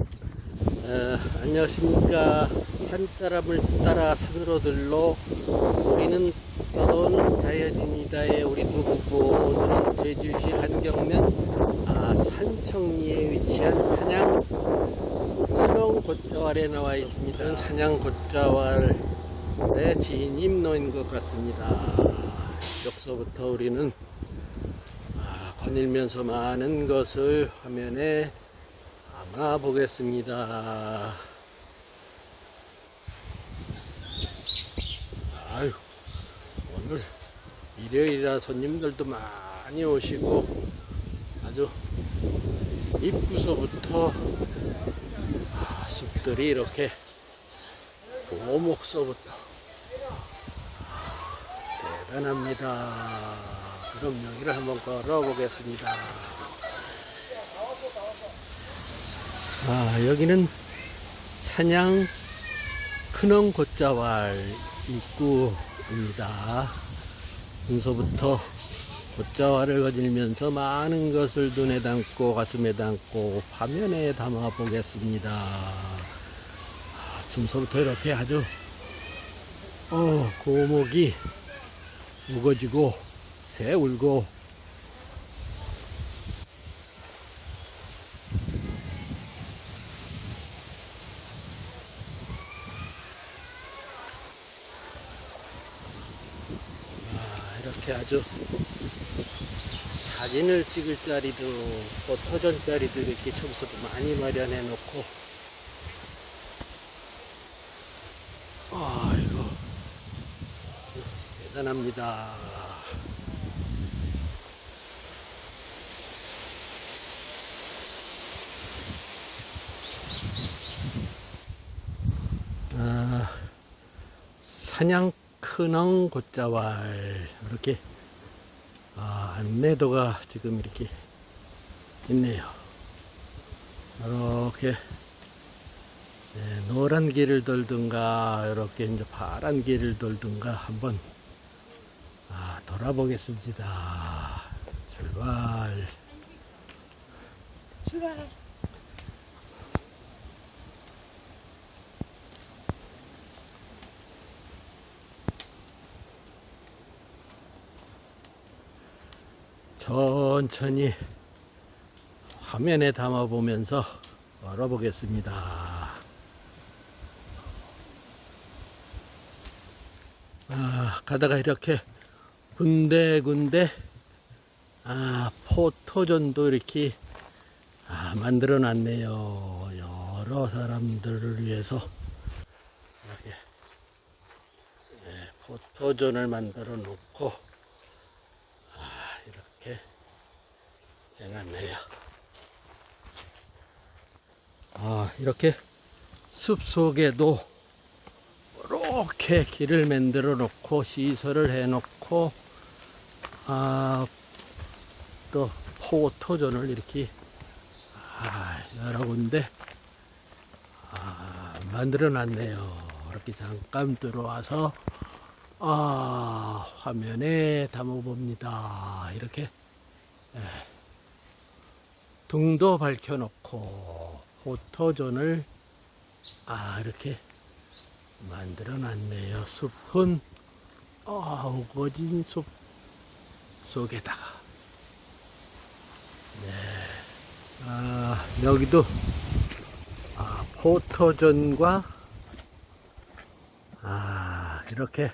어, 안녕하십니까. 산바람을 따라 산으로 들러 우리는 떠도는 자연인이다의 우리 두 부부 오늘은 제주시 한경면 아, 산청리에 위치한 산양 크롱 곶자왈에 나와 있습니다. 산양 곶자왈의 지인임 것 같습니다. 여기서부터 우리는 아, 거닐면서 많은 것을 화면에 담아 보겠습니다. 아유, 오늘 일요일이라 손님들도 많이 오시고 아주 입구서부터 아, 숲들이 이렇게 고목서부터 대단합니다. 그럼 여기를 한번 걸어 보겠습니다. 아, 여기는 산양 큰원 곶자왈 입구입니다. 문서부터 곶자왈을 거닐면서 많은 것을 눈에 담고 가슴에 담고 화면에 담아 보겠습니다. 아, 지금서부터 이렇게 아주 어, 고목이 무거지고 새 울고 아, 이렇게 아주 사진을 찍을 자리도 포토전 자리도 이렇게 청소도 많이 마련해 놓고 아이고 대단합니다. 아, 사냥 큰엉 곶자왈 이렇게 아, 안내도가 지금 이렇게 있네요. 이렇게 네, 노란 길을 돌든가 이렇게 이제 파란 길을 돌든가 한번 아, 돌아보겠습니다. 출발. 출발. 천천히 화면에 담아 보면서 걸어보겠습니다. 아, 가다가 이렇게 군데군데 아, 포토존도 이렇게 아, 만들어 놨네요. 여러 사람들을 위해서 이렇게 예, 포토존을 만들어 놓고 아, 이렇게 해놨네요. 아, 이렇게 숲 속에도 이렇게 길을 만들어 놓고 시설을 해 놓고 아, 또 포토존을 이렇게 아, 여러 군데 아, 만들어 놨네요. 이렇게 잠깐 들어와서 아, 화면에 담아 봅니다. 이렇게 예. 등도 밝혀놓고 포토존을 아 이렇게 만들어 놨네요. 숲은 아, 우거진 숲 속에다가 네. 아, 여기도 아, 포토존과 아, 이렇게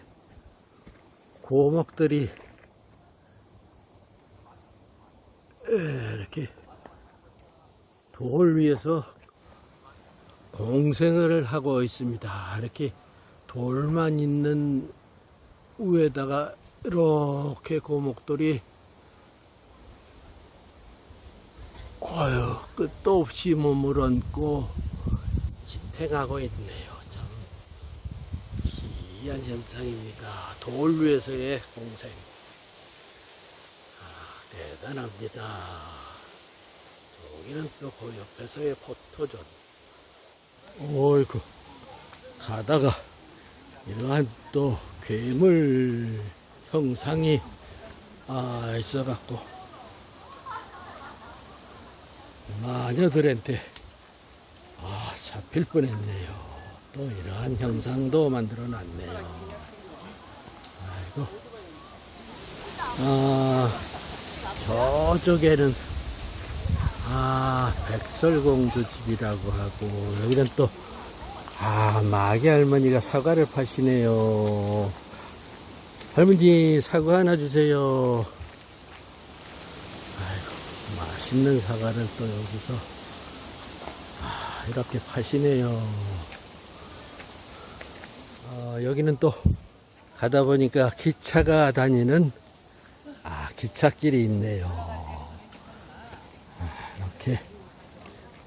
고목들이 에, 이렇게 돌 위에서 공생을 하고 있습니다. 이렇게 돌만 있는 위에다가 이렇게 고목들이 어휴 끝도 없이 몸을 얹고 지탱하고 있네요. 참 희한 현상입니다. 돌 위에서의 공생. 아, 대단합니다. 여기는 또 그 옆에서의 포토존. 어이구, 가다가 이러한 또 괴물 형상이 아, 있어갖고 마녀들한테 잡힐 뻔했네요. 또 이러한 형상도 만들어 놨네요. 아이고. 아, 저쪽에는 아, 백설공주 집이라고 하고 여기는 또 아, 마기 할머니가 사과를 파시네요. 할머니 사과 하나 주세요. 아이고, 맛있는 사과를 또 여기서 아, 이렇게 파시네요. 어, 여기는 또 가다 보니까 기차가 다니는 아, 기찻길이 있네요. 아, 이렇게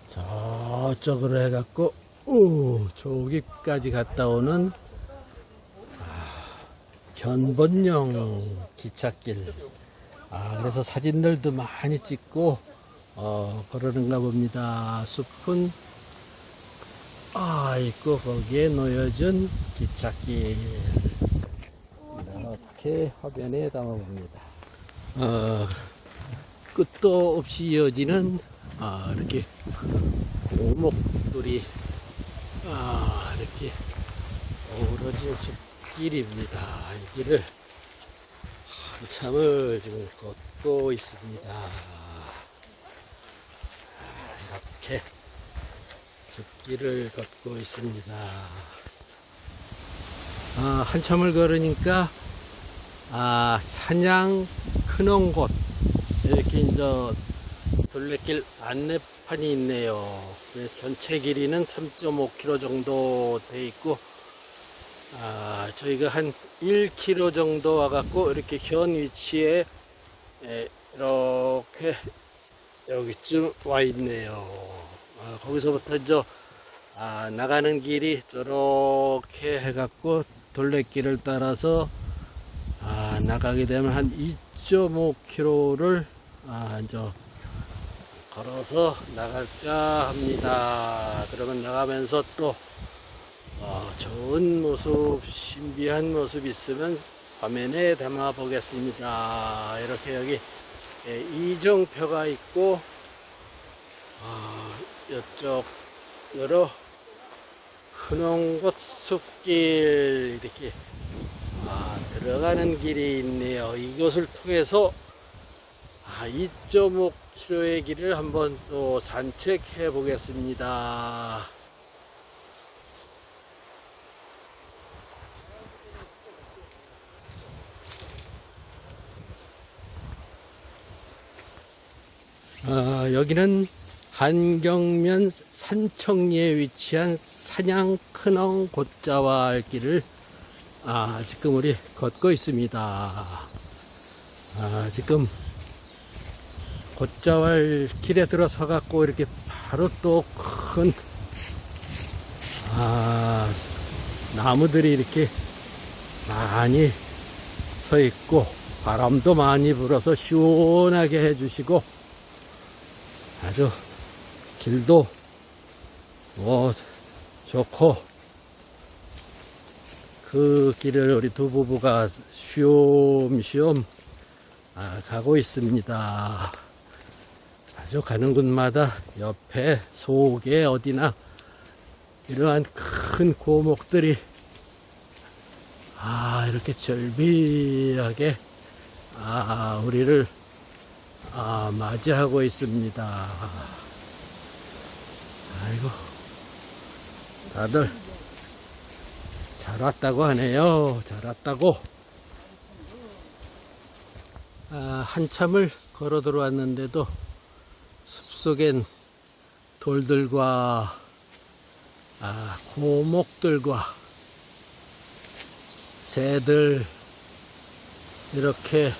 저쪽으로 해갖고 오, 저기까지 갔다 오는 아, 견본령 기찻길. 아, 그래서 사진들도 많이 찍고 어, 그러는가 봅니다. 숲은 아, 있고 거기에 놓여진 기찻길. 이렇게 화면에 담아봅니다. 어, 끝도 없이 이어지는 아, 이렇게 고목들이 아, 이렇게 어우러진 숲길입니다. 이 길을 한참을 지금 걷고 있습니다. 아, 이렇게 숲길을 걷고 있습니다. 아, 한참을 걸으니까 아, 사냥 큰원 곳 이렇게 이제 둘레길 안내판이 있네요. 네, 전체 길이는 3.5km 정도 돼 있고, 아, 저희가 한 1km 정도 와갖고, 이렇게 현 위치에, 에, 이렇게, 여기쯤 와 있네요. 아, 거기서부터 이제, 아, 나가는 길이 저렇게 해갖고, 둘레길을 따라서, 아, 나가게 되면 한 2.5km를, 아, 이제, 걸어서 나갈까 합니다. 그러면 나가면서 또 어, 좋은 모습, 신비한 모습 있으면 화면에 담아 보겠습니다. 이렇게 여기 예, 이정표가 있고 어, 이쪽 여러 흔홍곳 숲길 이렇게 아, 들어가는 길이 있네요. 이곳을 통해서 아, 2.5km의 길을 한번 또 산책해 보겠습니다. 아, 여기는 한경면 산청리에 위치한 사냥 큰엉 곧자왈 길을 아, 지금 우리 걷고 있습니다. 아, 지금 곧자왈 길에 들어서 갖고 이렇게 바로 또 큰, 아, 나무들이 이렇게 많이 서 있고, 바람도 많이 불어서 시원하게 해주시고, 아주 길도 뭐 좋고, 그 길을 우리 두 부부가 쉬엄쉬엄 아, 가고 있습니다. 아주 가는 곳마다 옆에 속에 어디나 이러한 큰 고목들이 아 이렇게 절비하게 아 우리를 아 맞이하고 있습니다. 아이고 다들 잘 왔다고 하네요. 잘 왔다고. 아, 한참을 걸어 들어왔는데도 숲속엔 돌들과 아, 고목들과 새들 이렇게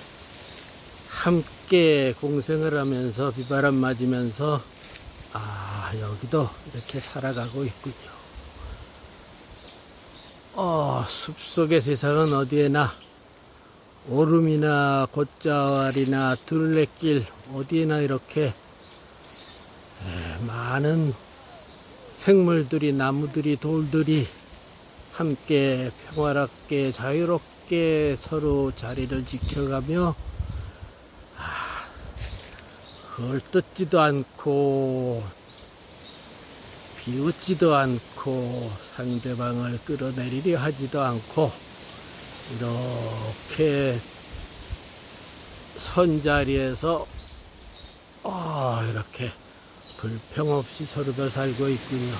함께 공생을 하면서 비바람 맞으면서 아 여기도 이렇게 살아가고 있군요. 어, 숲속의 세상은 어디에나 오름이나 곶자왈이나 둘레길 어디에나 이렇게 에, 많은 생물들이 나무들이 돌들이 함께 평화롭게 자유롭게 서로 자리를 지켜가며 아, 헐뜯지도 않고 비웃지도 않고 상대방을 끌어내리려 하지도 않고 이렇게 선 자리에서 아, 이렇게 불평 없이 서로들 살고 있군요.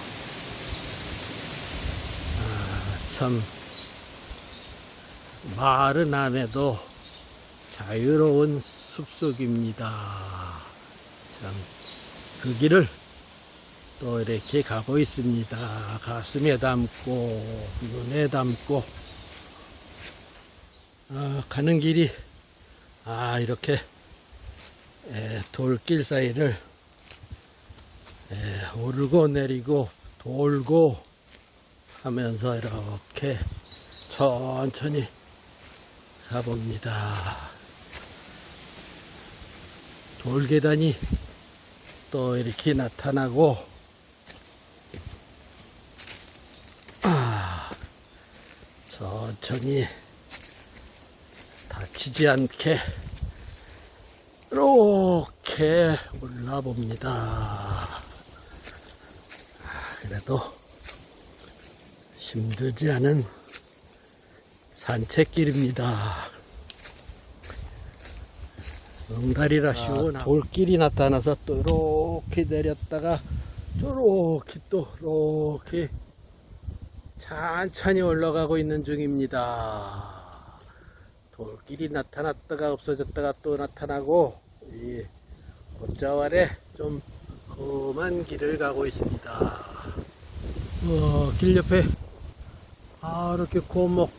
아, 참 말은 안 해도 자유로운 숲속입니다. 참 그 길을 또 이렇게 가고 있습니다. 가슴에 담고 눈에 담고 아, 가는 길이 아 이렇게 에, 돌길 사이를 에, 오르고 내리고 돌고 하면서 이렇게 천천히 가봅니다. 돌계단이 또 이렇게 나타나고 아, 천천히 다치지 않게 이렇게 올라봅니다. 아, 그래도 힘들지 않은 산책길입니다. 응다리라 쉬운 돌길이 나타나서 또 이렇게 내렸다가 이렇게 또 이렇게 천천히 올라가고 있는 중입니다. 돌길이 나타났다가 없어졌다가 또 나타나고 이 꽃자왈에 좀 험한 길을 가고 있습니다. 어, 길 옆에 아 이렇게 고목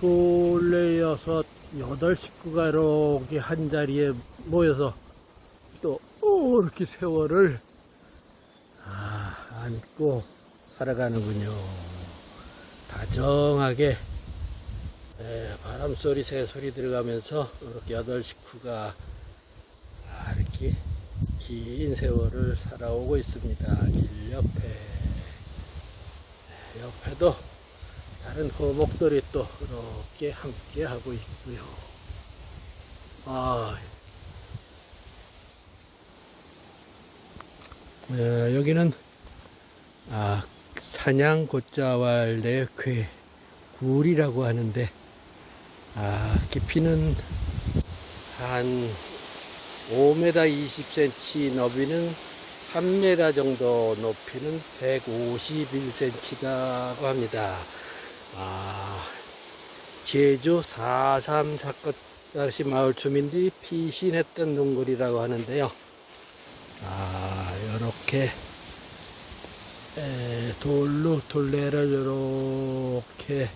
둘레여섯 여덟 식구가 이렇게 한 자리에 모여서 또 오, 이렇게 세월을 아, 안고 살아가는군요. 다정하게 예, 바람소리, 새소리 들어가면서 이렇게 여덟 식구가 아, 이렇게 긴 세월을 살아오고 있습니다. 길 옆에 예, 옆에도 다른 호목들이 또 이렇게 함께 하고 있고요. 아, 예, 여기는 아, 사냥 곶자왈 내괴 굴이라고 하는데 아, 깊이는 한 5m 20cm, 너비는 3m 정도, 높이는 151cm라고 합니다. 아, 제주 4.3 사건 당시 마을 주민들이 피신했던 동굴이라고 하는데요. 아, 요렇게 에, 돌로 둘레를 요렇게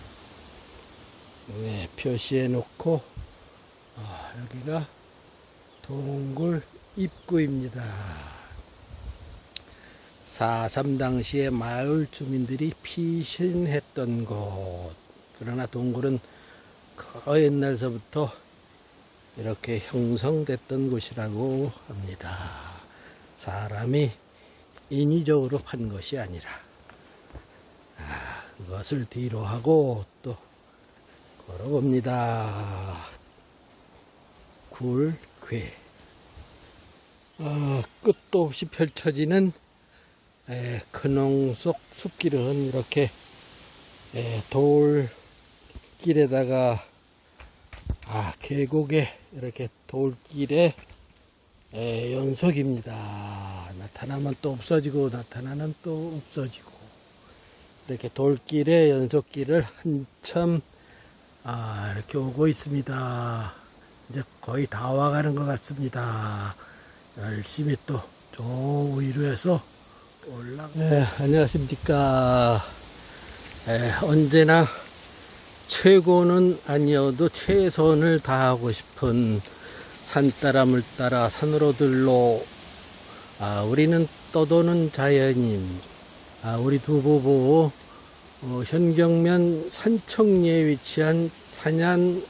네, 표시해 놓고 아, 여기가 동굴 입구입니다. 4.3 당시에 마을 주민들이 피신했던 곳. 그러나 동굴은 그 옛날서부터 이렇게 형성됐던 곳이라고 합니다. 사람이 인위적으로 판 것이 아니라 아, 그것을 뒤로 하고 또 걸어봅니다. 굴괴. 아, 끝도 없이 펼쳐지는 에, 근홍 속 숲길은 이렇게 에, 돌길에다가 아, 계곡에 이렇게 돌길에 에, 연속입니다. 나타나면 또 없어지고 나타나면 또 없어지고 이렇게 돌길에 연속길을 한참 아, 이렇게 오고 있습니다. 이제 거의 다 와가는 것 같습니다. 열심히 또 저 위로 해서 올라. 네, 안녕하십니까. 에, 언제나 최고는 아니어도 최선을 다하고 싶은 산 따라 물 따라 산으로 들로 아, 우리는 떠도는 자연인 아, 우리 두 부부 어, 현경면 산청리에 위치한 산양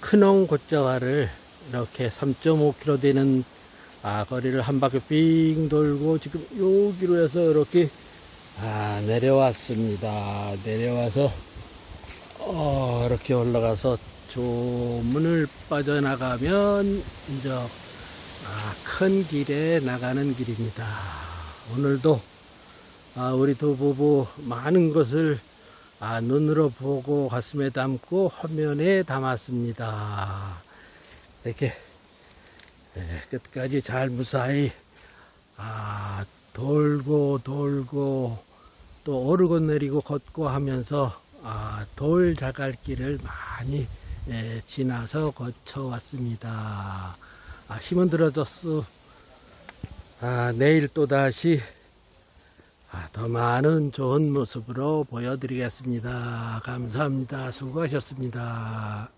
큰홍 곶자왈을 이렇게 3.5km 되는 아, 거리를 한 바퀴 삥 돌고 지금 여기로 해서 이렇게 아, 내려왔습니다. 내려와서 어, 이렇게 올라가서 조문을 빠져나가면 이제 아, 큰 길에 나가는 길입니다. 오늘도 아, 우리 도부부 많은 것을 아, 눈으로 보고 가슴에 담고 화면에 담았습니다. 이렇게 예, 끝까지 잘 무사히 아, 돌고 돌고 또 오르고 내리고 걷고 하면서 아, 돌 자갈길을 많이 예, 지나서 거쳐왔습니다. 아, 힘은 들어졌어. 아, 내일 또 다시 아, 더 많은 좋은 모습으로 보여드리겠습니다. 감사합니다. 수고하셨습니다.